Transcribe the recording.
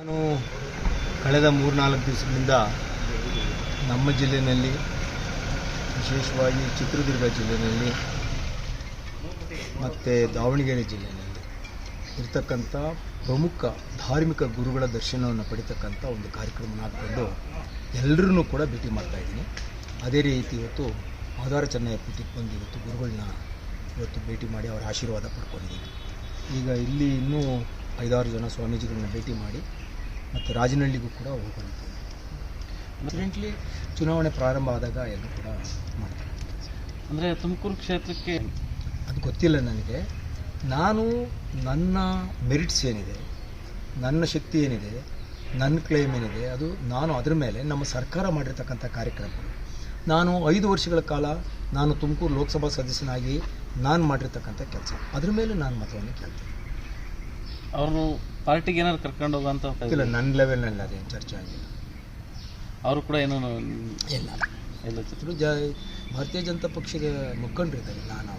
ನಾನು ಕಳೆದ ಮೂರ್ನಾಲ್ಕು ದಿವಸಗಳಿಂದ ನಮ್ಮ ಜಿಲ್ಲೆಯಲ್ಲಿ, ವಿಶೇಷವಾಗಿ ಚಿತ್ರದುರ್ಗ ಜಿಲ್ಲೆಯಲ್ಲಿ ಮತ್ತು ದಾವಣಗೆರೆ ಜಿಲ್ಲೆಯಲ್ಲಿ ಇರ್ತಕ್ಕಂಥ ಪ್ರಮುಖ ಧಾರ್ಮಿಕ ಗುರುಗಳ ದರ್ಶನವನ್ನು ಪಡಿತಕ್ಕಂಥ ಒಂದು ಕಾರ್ಯಕ್ರಮನ ಹಾಕ್ಕೊಂಡು ಎಲ್ಲರನ್ನೂ ಕೂಡ ಭೇಟಿ ಮಾಡ್ತಾಯಿದ್ದೀನಿ ಅದೇ ರೀತಿ ಇವತ್ತು ಆಧಾರ ಚೆನ್ನೈ ಪೀಠಕ್ಕೆ ಬಂದು ಇವತ್ತು ಗುರುಗಳನ್ನ ಇವತ್ತು ಭೇಟಿ ಮಾಡಿ ಅವರ ಆಶೀರ್ವಾದ ಪಡ್ಕೊಂಡಿದ್ದೀನಿ. ಈಗ ಇಲ್ಲಿ ಇನ್ನೂ ಐದಾರು ಜನ ಸ್ವಾಮೀಜಿಗಳನ್ನ ಭೇಟಿ ಮಾಡಿ ಮತ್ತು ರಾಜನಹಳ್ಳಿಗೂ ಕೂಡ ಹೋಗುವಂಥದ್ದು ಡೆಫಿನೆಟ್ಲಿ ಚುನಾವಣೆ ಪ್ರಾರಂಭ ಆದಾಗ ಎಲ್ಲ ಕೂಡ ಮಾಡ್ತಾರೆ. ಅಂದರೆ ತುಮಕೂರು ಕ್ಷೇತ್ರಕ್ಕೆ ಅದು ಗೊತ್ತಿಲ್ಲ ನನಗೆ. ನಾನು ನನ್ನ ಮೆರಿಟ್ಸ್ ಏನಿದೆ ನನ್ನ ಶಕ್ತಿ ಏನಿದೆ ನನ್ನ ಕ್ಲೇಮ್ ಏನಿದೆ ಅದು ನಾನು ಅದರ ಮೇಲೆ ನಮ್ಮ ಸರ್ಕಾರ ಮಾಡಿರ್ತಕ್ಕಂಥ ಕಾರ್ಯಕ್ರಮಗಳು ನಾನು ಐದು ವರ್ಷಗಳ ಕಾಲ ನಾನು ತುಮಕೂರು ಲೋಕಸಭಾ ಸದಸ್ಯನಾಗಿ ನಾನು ಮಾಡಿರ್ತಕ್ಕಂಥ ಕೆಲಸ. ಅದ್ರ ಮೇಲೆ ನಾನು ಮತವನ್ನು ಕೇಳ್ತೀನಿ ಅವರು ಪಾರ್ಟಿಗೆ ಏನಾದ್ರು ಕರ್ಕೊಂಡು ಹೋಗೋಂಥ ಇಲ್ಲ ನನ್ನ ಲೆವೆಲ್ನಲ್ಲಿ ಅದೇನು ಚರ್ಚೆ ಆಗಿಲ್ಲ. ಅವರು ಕೂಡ ಏನೋ ಇಲ್ಲ. ಎಲ್ಲ ಜ ಭಾರತೀಯ ಜನತಾ ಪಕ್ಷದ ಮುಖಂಡರಿದ್ದಾರೆ ನಾನು